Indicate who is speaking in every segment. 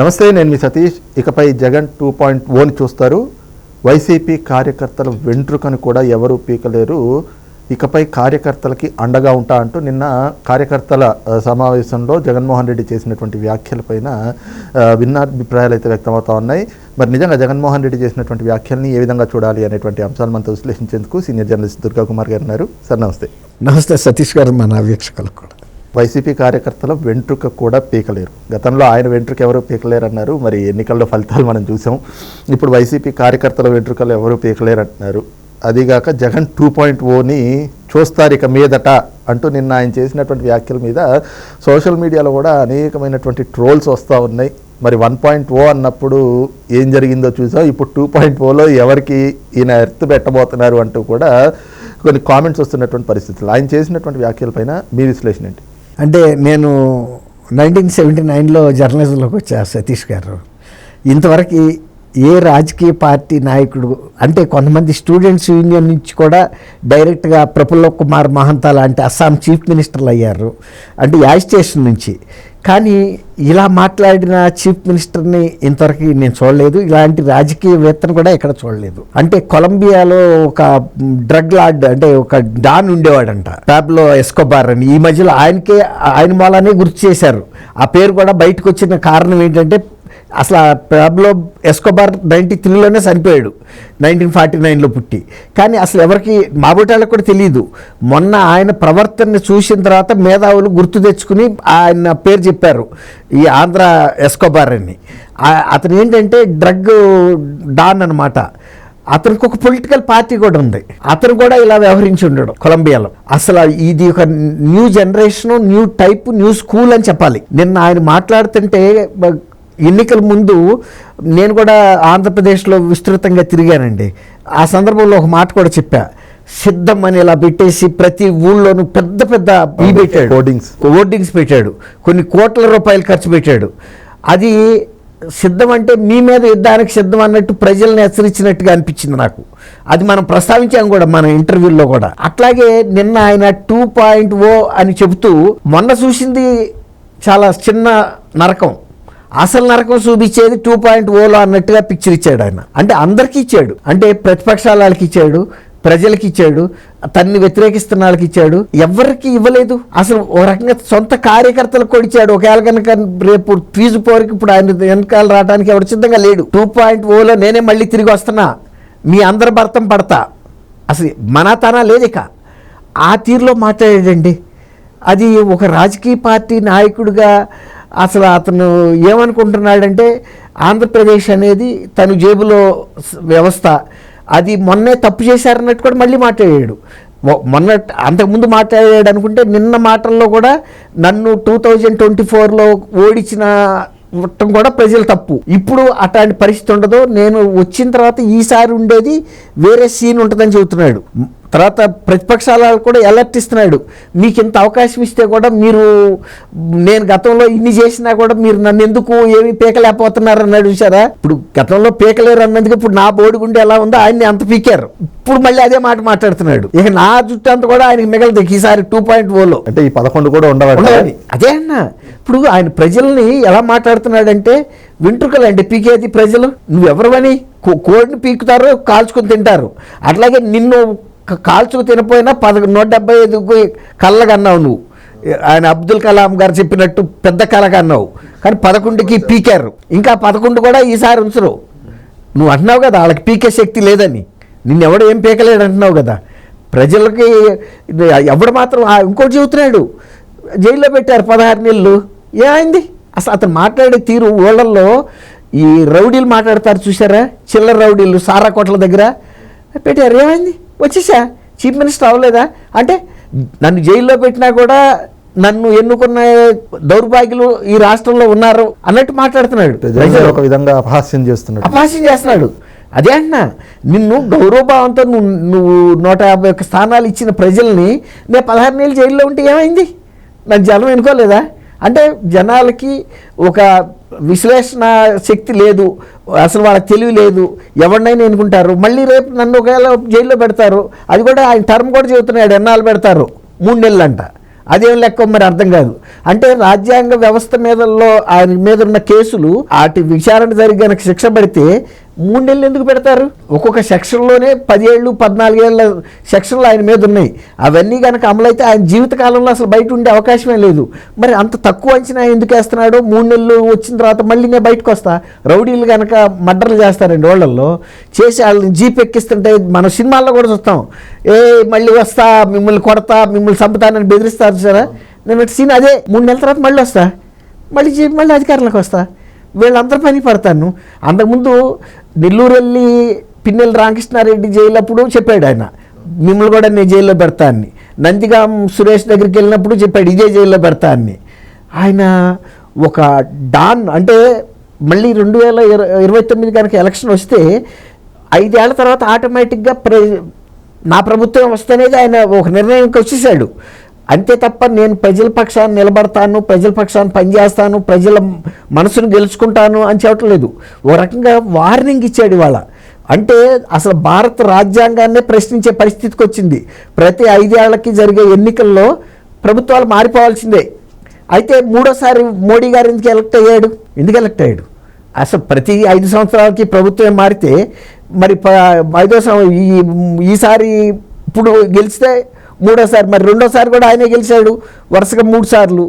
Speaker 1: నమస్తే నేను మీ సతీష్. ఇకపై జగన్ టూ పాయింట్ ఓని చూస్తారు. వైసీపీ కార్యకర్తల వెంట్రుకను కూడా ఎవరూ పీకలేరు. ఇకపై కార్యకర్తలకి అండగా ఉంటా అంటూ నిన్న కార్యకర్తల సమావేశంలో జగన్మోహన్ రెడ్డి చేసినటువంటి వ్యాఖ్యలపైన భిన్నాభిప్రాయాలు అయితే వ్యక్తమవుతా ఉన్నాయి. మరి నిజంగా జగన్మోహన్ రెడ్డి చేసినటువంటి వ్యాఖ్యల్ని ఏ విధంగా చూడాలి అనేటువంటి అంశాలు మనతో విశ్లేషించేందుకు సీనియర్ జర్నలిస్ట్ దుర్గా కుమార్ గారు ఉన్నారు. సార్ నమస్తే.
Speaker 2: నమస్తే సతీష్ గారు మన వీక్షకులకు కూడా.
Speaker 1: వైసీపీ కార్యకర్తల వెంట్రుక కూడా పీకలేరు. గతంలో ఆయన వెంట్రుక ఎవరు పీకలేరు అన్నారు మరి ఎన్నికల్లో ఫలితాలు మనం చూసాం. ఇప్పుడు వైసీపీ కార్యకర్తల వెంట్రుకలు ఎవరు పీకలేరు అంటున్నారు అదిగాక జగన్ టూ పాయింట్ ఓని చూస్తారు ఇక మీదట అంటూ నిన్న ఆయన చేసినటువంటి వ్యాఖ్యల మీద సోషల్ మీడియాలో కూడా అనేకమైనటువంటి ట్రోల్స్ వస్తూ ఉన్నాయి. మరి వన్ పాయింట్ ఓ అన్నప్పుడు ఏం జరిగిందో చూసాం. ఇప్పుడు టూ పాయింట్ ఓలో ఎవరికి ఈయన ఎర్త్ పెట్టబోతున్నారు అంటూ కూడా కొన్ని కామెంట్స్ వస్తున్నటువంటి పరిస్థితులు. ఆయన చేసినటువంటి వ్యాఖ్యలపైన మీ విశ్లేషణ ఏంటి?
Speaker 2: అంటే నేను నైన్టీన్ సెవెంటీ నైన్లో జర్నలిజంలోకి వచ్చా సతీష్ గారు. ఇంతవరకు ఏ రాజకీయ పార్టీ నాయకుడు అంటే కొంతమంది స్టూడెంట్స్ యూనియన్ నుంచి కూడా డైరెక్ట్గా ప్రఫుల్ల కుమార్ మహంతా లాంటి అస్సాం చీఫ్ మినిస్టర్లు అయ్యారు. అంటే యాజిటేషన్ నుంచి కానీ ఇలా మాట్లాడిన చీఫ్ మినిస్టర్ని ఇంతవరకు నేను చూడలేదు. ఇలాంటి రాజకీయవేత్తను కూడా ఎక్కడ చూడలేదు. అంటే కొలంబియాలో ఒక డ్రగ్ లార్డ్ అంటే ఒక డాన్ ఉండేవాడంట. ప్యాబ్లో ఎస్కోబార్ అని. ఈ మధ్యలో ఆయనకే ఆయన మూలానే గుర్తు చేశారు. ఆ పేరు కూడా బయటకు వచ్చిన కారణం ఏంటంటే అసలు ఆ ఎస్కోబార్ నైంటీ త్రీలోనే చనిపోయాడు నైన్టీన్ ఫార్టీ నైన్లో పుట్టి. కానీ అసలు ఎవరికి మాబోటాలకు కూడా తెలియదు మొన్న ఆయన ప్రవర్తనని చూసిన తర్వాత మేధావులు గుర్తు తెచ్చుకుని ఆయన పేరు చెప్పారు ఈ ఆంధ్ర ఎస్కోబార్ అని. అతను ఏంటంటే డ్రగ్ డాన్ అనమాట అతనికి ఒక పొలిటికల్ పార్టీ కూడా ఉంది. అతను కూడా ఇలా వ్యవహరించి ఉండడు కొలంబియాలో. అసలు ఇది ఒక new generation new type new school అని చెప్పాలి. నిన్న ఆయన మాట్లాడుతుంటే ఎన్నికల ముందు నేను కూడా ఆంధ్రప్రదేశ్లో విస్తృతంగా తిరిగానండి. ఆ సందర్భంలో ఒక మాట కూడా చెప్పా. సిద్ధం అని ఇలా పెట్టేసి ప్రతి ఊళ్ళోనూ పెద్ద పెద్ద పెట్టాడు.
Speaker 1: Hoardings.
Speaker 2: హోర్డింగ్స్ పెట్టాడు. కొన్ని కోట్ల రూపాయలు ఖర్చు పెట్టాడు. అది సిద్ధం అంటే మీ మీద యుద్ధానికి సిద్ధం అన్నట్టు ప్రజల్ని హెచ్చరించినట్టుగా అనిపించింది నాకు. అది మనం ప్రస్తావించాం కూడా మన ఇంటర్వ్యూలో కూడా. అట్లాగే నిన్న ఆయన టూ పాయింట్ ఓ అని చెబుతూ మొన్న చూసింది చాలా చిన్న నరకం. అసలు నరకం చూపించేది టూ పాయింట్ ఓలో అన్నట్టుగా పిక్చర్ ఇచ్చాడు ఆయన. అంటే అందరికీ ఇచ్చాడు. అంటే ప్రతిపక్షాల వాళ్ళకి ఇచ్చాడు ప్రజలకి ఇచ్చాడు తన్ని వ్యతిరేకిస్తున్న వాళ్ళకి ఇచ్చాడు. ఎవరికి ఇవ్వలేదు. అసలు ఒక రకంగా సొంత కార్యకర్తలకు కూడా ఇచ్చాడు. ఒకవేళ కనుక రేపు ఫీజు పోరికి ఇప్పుడు ఆయన వెనకాల రావడానికి ఎవరు సిద్ధంగా లేడు. టూ పాయింట్ ఓలో నేనే మళ్ళీ తిరిగి వస్తున్నా. మీ అందరి భర్తం పడతా. అసలు మనాతనా లేదు ఇక ఆ తీరులో మాట్లాడాడండి అది ఒక రాజకీయ పార్టీ నాయకుడిగా అసలు అతను ఏమనుకుంటున్నాడంటే ఆంధ్రప్రదేశ్ అనేది తను జేబులో వ్యవస్థ. అది మొన్నే తప్పు చేశారన్నట్టు కూడా మళ్ళీ మాట్లాడాడు. మొన్న అంతకుముందు మాట్లాడాడు అనుకుంటే నిన్న మాటల్లో కూడా నన్ను టూ థౌజండ్ ట్వంటీ ఫోర్లో ఓడించిన ఉండటం కూడా ప్రజలు తప్పు. ఇప్పుడు అట్లాంటి పరిస్థితి ఉండదు. నేను వచ్చిన తర్వాత ఈసారి ఉండేది వేరే సీన్ ఉంటుందని చెబుతున్నాడు. తర్వాత ప్రతిపక్షాల కూడా అలర్ట్ ఇస్తున్నాడు. మీకు ఇంత అవకాశం ఇస్తే కూడా మీరు నేను గతంలో ఇన్ని చేసినా కూడా మీరు నన్ను ఎందుకు ఏమి పీకలేకపోతున్నారు అన్నాడు చూసారా ఇప్పుడు గతంలో పీకలేరు అన్నందుకు ఇప్పుడు నా బోడిగుండి ఎలా ఉందో ఆయన్ని అంత పీకారు. ఇప్పుడు మళ్ళీ అదే మాట మాట్లాడుతున్నాడు. ఇక నా జుట్టు అంతా కూడా ఆయనకి మిగలదు. ఈసారి టూ పాయింట్ ఓలో
Speaker 1: అంటే ఈ పదకొండు కూడా ఉండవాలి
Speaker 2: అదే అన్న. ఇప్పుడు ఆయన ప్రజల్ని ఎలా మాట్లాడుతున్నాడంటే వెంట్రుకలు అంటే పీకేది ప్రజలు? నువ్వెవరవని కోడిని పీకుతారు కాల్చుకుని తింటారు. అట్లాగే నిన్ను కాల్చుకు తినపోయినా పద నూట డెబ్బై ఐదు కళ్ళగా అన్నావు నువ్వు. ఆయన అబ్దుల్ కలాం గారు చెప్పినట్టు పెద్ద కళగా అన్నావు కానీ పదకొండుకి పీకారు. ఇంకా పదకొండు కూడా ఈసారి ఉంచరు. నువ్వు అంటున్నావు కదా వాళ్ళకి పీకే శక్తి లేదని. నిన్నెవడు ఏం పీకలేడు అంటున్నావు కదా. ప్రజలకి ఎవడు మాత్రం ఇంకోటి చెబుతున్నాడు. జైల్లో పెట్టారు పదహారు నెలలు. ఏమైంది? అసలు అతను మాట్లాడే తీరు ఊళ్ళల్లో ఈ రౌడీలు మాట్లాడతారు చూసారా చిల్లర రౌడీలు సారా కోట్ల దగ్గర పెట్టారు. ఏమైంది? వచ్చేసా? చీఫ్ మినిస్టర్ అవ్వలేదా? అంటే నన్ను జైల్లో పెట్టినా కూడా నన్ను ఎన్నుకున్న దౌర్భాగ్యులు ఈ రాష్ట్రంలో ఉన్నారు అన్నట్టు మాట్లాడుతున్నాడు.
Speaker 1: ఒక విధంగా అపహాస్యం చేస్తున్నట్టు.
Speaker 2: అపహాస్యం చేస్తున్నాడు. అదే అంటున్నా నిన్ను గౌరవభావంతో నువ్వు నువ్వు నూట యాభై ఒక్క స్థానాలు ఇచ్చిన ప్రజల్ని నేను పదహారు నెలలు జైల్లో ఉంటే ఏమైంది? నాకు జనం ఎన్నుకోలేదా? అంటే జనాలకి ఒక విశ్లేషణ శక్తి లేదు అసలు వాళ్ళకి తెలివి లేదు ఎవరినైనా ఎన్నుకుంటారు. మళ్ళీ రేపు నన్ను ఒకవేళ జైల్లో పెడతారు అది కూడా ఆయన టర్మ్ కూడా చెబుతున్నాడు ఎన్నాళ్ళు పెడతారు? మూడు నెలలు అంట అదేం లెక్క మరి అర్థం కాదు. అంటే రాజ్యాంగ వ్యవస్థ మీదలో ఆయన మీద ఉన్న కేసులు వాటి విచారణ జరిగి కనుక శిక్ష పడితే మూడు నెలలు ఎందుకు పెడతారు? ఒక్కొక్క సెక్షన్లోనే పదిహేళ్ళు పద్నాలుగేళ్ళ సెక్షన్లు ఆయన మీద ఉన్నాయి. అవన్నీ కనుక అమలైతే ఆయన జీవితకాలంలో అసలు బయట ఉండే అవకాశమే లేదు. మరి అంత తక్కువ అంచనా ఎందుకు వేస్తున్నాడు? మూడు నెలలు వచ్చిన తర్వాత మళ్ళీ నేను బయటకు వస్తా? రౌడీలు కనుక మర్డర్లు చేస్తారండి వాళ్ళల్లో చేసి వాళ్ళని జీప్ ఎక్కిస్తుంటే మన సినిమాల్లో కూడా చూస్తాం. ఏ మళ్ళీ వస్తా మిమ్మల్ని కొడతా మిమ్మల్ని చంపుతానని బెదిరిస్తారు సరే నేను సీన్ అదే. మూడు నెలల తర్వాత మళ్ళీ వస్తా. మళ్ళీ మళ్ళీ అధికారంలోకి వస్తా. వీళ్ళందరి పని పడతాను. అంతకుముందు నెల్లూరు వెళ్ళి పిన్నెల రామకృష్ణారెడ్డి జైలు అప్పుడు చెప్పాడు ఆయన. మిమ్మల్ని కూడా నేను జైల్లో పెడతా అని నందిగాం సురేష్ దగ్గరికి వెళ్ళినప్పుడు చెప్పాడు ఇదే జైల్లో పెడతా అని ఆయన ఒక డాన్ అంటే మళ్ళీ రెండు వేల ఇర- ఇరవై తొమ్మిది కనుక ఎలక్షన్ వస్తే ఐదేళ్ళ తర్వాత ఆటోమేటిక్గా ప్ర నా ప్రభుత్వం వస్తేనేది ఆయన ఒక నిర్ణయంకి వచ్చేసాడు అంతే తప్ప నేను ప్రజల పక్షాన్ని నిలబడతాను ప్రజల పక్షాన్ని పనిచేస్తాను ప్రజల మనసును గెలుచుకుంటాను అని చెప్పట్లేదు ఓ రకంగా వార్నింగ్ ఇచ్చాడు ఇవాళ. అంటే అసలు భారత రాజ్యాంగాన్నే ప్రశ్నించే పరిస్థితికి వచ్చింది. ప్రతి ఐదేళ్ళకి జరిగే ఎన్నికల్లో ప్రభుత్వాలు మారిపోవాల్సిందే. అయితే మూడోసారి మోడీ గారు ఎందుకు ఎలక్ట్ అయ్యాడు? ఎందుకు ఎలక్ట్ అయ్యాడు? అసలు ప్రతి ఐదు సంవత్సరాలకి ప్రభుత్వం మారితే మరి ప- ఐదో సంవ- ఈ ఈసారి ఇప్పుడు గెలిస్తే మూడోసారి మరి రెండోసారి కూడా ఆయనే గెలిచాడు వరుసగా మూడు సార్లు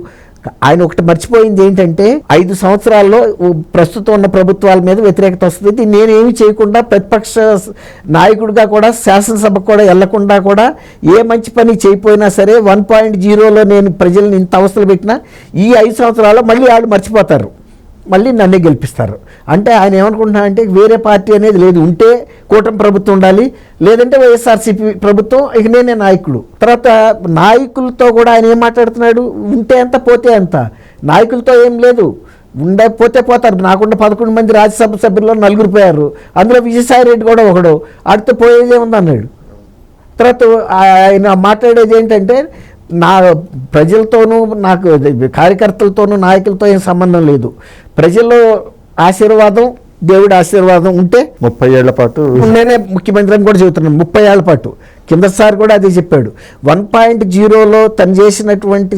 Speaker 2: ఆయన ఒకటి మర్చిపోయింది ఏంటంటే ఐదు సంవత్సరాల్లో ప్రస్తుతం ఉన్న ప్రభుత్వాల మీద వ్యతిరేకత వస్తుంది. నేనేమి చేయకుండా ప్రతిపక్ష నాయకుడిగా కూడా శాసనసభకు కూడా వెళ్ళకుండా కూడా ఏ మంచి పని చేయకపోయినా సరే వన్ పాయింట్ జీరోలో నేను ప్రజల్ని ఇంత అవస్థలు పెట్టినా ఈ ఐదు సంవత్సరాల్లో మళ్ళీ వాళ్ళు మర్చిపోతారు. మళ్ళీ నన్నే గెలిపిస్తారు. అంటే ఆయన ఏమనుకుంటున్నా అంటే వేరే పార్టీ అనేది లేదు. ఉంటే కూటమి ప్రభుత్వం ఉండాలి. లేదంటే వైఎస్ఆర్సీపీ ప్రభుత్వం ఇక నేనే నాయకుడు. తర్వాత నాయకులతో కూడా ఆయన ఏం మాట్లాడుతున్నాడు? ఉంటే ఎంత పోతే ఎంత? నాయకులతో ఏం లేదు. ఉండే పోతే పోతారు. నాకుండా పదకొండు మంది రాజ్యసభ సభ్యుల్లో నలుగురు పోయారు. అందులో విజయసాయి రెడ్డి కూడా ఒకడు. అడితే పోయేదే ఉంది అన్నాడు. తర్వాత ఆయన మాట్లాడేది ఏంటంటే నా ప్రజలతోనూ నాకు కార్యకర్తలతోనూ నాయకులతో ఏం సంబంధం లేదు. ప్రజల్లో ఆశీర్వాదం దేవుడి ఆశీర్వాదం ఉంటే
Speaker 1: ముప్పై ఏళ్ళ పాటు
Speaker 2: నేనే ముఖ్యమంత్రి అని కూడా చెబుతున్నాను. ముప్పై ఏళ్ళ పాటు. కిందసారి కూడా అదే చెప్పాడు. వన్ పాయింట్ జీరోలో తను చేసినటువంటి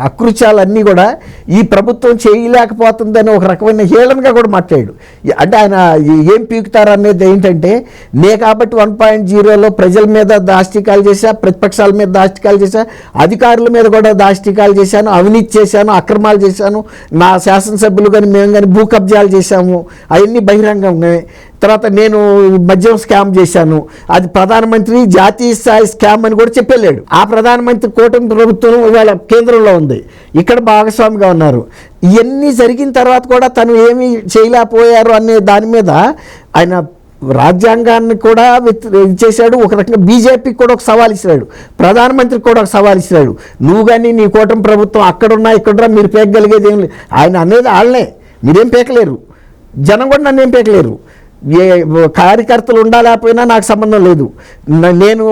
Speaker 2: అకృత్యాలన్నీ కూడా ఈ ప్రభుత్వం చేయలేకపోతుందని ఒక రకమైన హేళనగా కూడా మాట్లాడాడు అంటే ఆయన ఏం పీకుతారనేది ఏంటంటే నే కాబట్టి వన్ పాయింట్ జీరోలో ప్రజల మీద దాష్టికాలు చేశా ప్రతిపక్షాల మీద దాష్టికాలు చేశా అధికారుల మీద కూడా దాష్టికాలు చేశాను అవినీతి చేశాను అక్రమాలు చేశాను నా శాసనసభ్యులు కానీ మేము కానీ భూ కబ్జాలు చేశాము అవన్నీ బహిరంగంగా తర్వాత నేను మద్యం స్కామ్ చేశాను. అది ప్రధానమంత్రి జాతీయ స్థాయి స్కామ్ అని కూడా చెప్పలేడు. ఆ ప్రధానమంత్రి కూటమి ప్రభుత్వం ఇవాళ కేంద్రంలో ఉంది. ఇక్కడ భాగస్వామిగా ఉన్నారు. ఇవన్నీ జరిగిన తర్వాత కూడా తను ఏమి చేయలేకపోయారు అనే దాని మీద ఆయన రాజ్యాంగాన్ని కూడా ఇది చేశాడు. ఒక రకంగా బీజేపీకి కూడా ఒక సవాల్ ఇచ్చినాడు ప్రధానమంత్రికి కూడా ఒక సవాల్ ఇచ్చినాడు నువ్వు కానీ నీ కూటమి ప్రభుత్వం అక్కడున్నా ఇక్కడున్నా మీరు పేకగలిగేది ఏం లేదు ఆయన అనేది వాళ్ళనే మీరేం పేకలేరు. జనం కూడా నన్ను ఏం పేకలేరు. ఏ కార్యకర్తలు ఉండాలేకపోయినా నాకు సంబంధం లేదు. నేను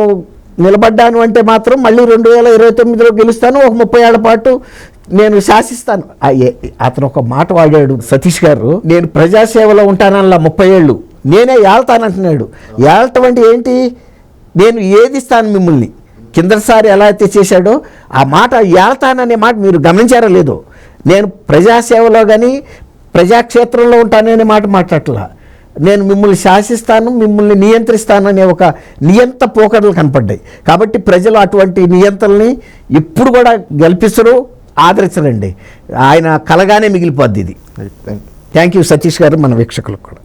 Speaker 2: నిలబడ్డాను అంటే మాత్రం మళ్ళీ రెండు వేల ఇరవై తొమ్మిదిలో గెలుస్తాను ఒక ముప్పై ఏళ్ళ పాటు నేను శాసిస్తాను. అతను ఒక మాట వాడాడు సతీష్ గారు నేను ప్రజాసేవలో ఉంటానల్లా ముప్పై ఏళ్ళు నేనే ఏళ్తానంటున్నాడు ఏళ్ళటం అంటే ఏంటి? నేను ఏది ఇస్తాను మిమ్మల్ని? కిందసారి ఎలా అయితే చేశాడో ఆ మాట ఏళ్తాననే మాట మీరు గమనించారో లేదో. నేను ప్రజాసేవలో కానీ ప్రజాక్షేత్రంలో ఉంటాననే మాట మాట్లాడలా నేను మిమ్మల్ని శాసిస్తాను మిమ్మల్ని నియంత్రిస్తాను అనే ఒక నియంత పోకడలు కనపడ్డాయి. కాబట్టి ప్రజలు అటువంటి నియంత్రణని ఇప్పుడు కూడా గెలిపిస్తారు ఆదరించరండి. ఆయన కలగానే మిగిలిపోద్ది ఇది.
Speaker 1: Thank you
Speaker 2: thank you Satish garu మన వీక్షకులకు కూడా.